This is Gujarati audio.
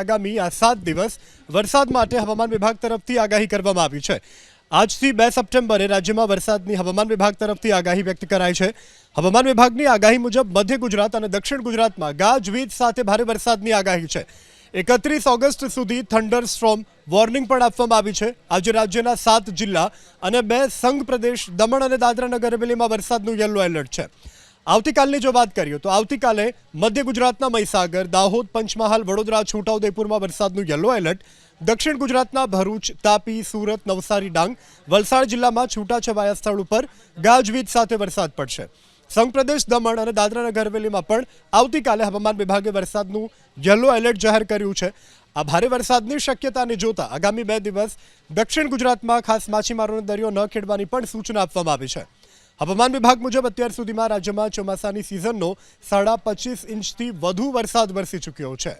આગામી આ સાત દિવસ વરસાદ માટે હવામાન વિભાગ તરફથી આગાહી કરવામાં આવી છે. આજથી બે સપ્ટેમ્બરે રાજ્યમાં વરસાદની હવામાન વિભાગ તરફથી આગાહી વ્યક્ત કરાઈ છે. હવામાન વિભાગની આગાહી મુજબ મધ્ય ગુજરાત અને દક્ષિણ ગુજરાતમાં ગાજવીજ સાથે ભારે વરસાદની આગાહી છે. એકત્રીસ ઓગસ્ટ સુધી થંડર સ્ટ્રોમ વોર્નિંગ પણ આપવામાં આવી છે. આજે રાજ્યના સાત જિલ્લા અને બે સંઘ પ્રદેશ દમણ અને દાદરા નગર હવેલીમાં વરસાદનું યલો એલર્ટ છે. આવતીકાલની જો વાત કરીએ તો આવતીકાલે મધ્ય ગુજરાતના મહીસાગર, દાહોદ, પંચમહાલ, વડોદરા છોટાઉદેપુરમાં વરસાદનું યલો એલર્ટ, દક્ષિણ ગુજરાતના ભરૂચ, તાપી, સુરત, નવસારી, ડાંગ, વલસાડ જિલ્લામાં છૂટાછવાયા સ્થળ ઉપર ગાજવીજ સાથે વરસાદ પડશે. સંઘ પ્રદેશ, દમણ અને દાદરા નગર હવેલીમાં પણ આવતીકાલે હવામાન વિભાગે વરસાદનું યલો એલર્ટ જાહેર કર્યું છે. આ ભારે વરસાદની શક્યતાને જોતા આગામી બે દિવસ દક્ષિણ ગુજરાતમાં ખાસ માછીમારોને દરિયો ન ખેડવાની પણ સૂચના આપવામાં આવી છે. હવામાન વિભાગ મુજબ અત્યાર સુધીમાં રાજ્યમાં ચોમાસાની સિઝનનો સાડા પચીસ ઇંચથી વધુ વરસાદ વરસી ચૂક્યો છે.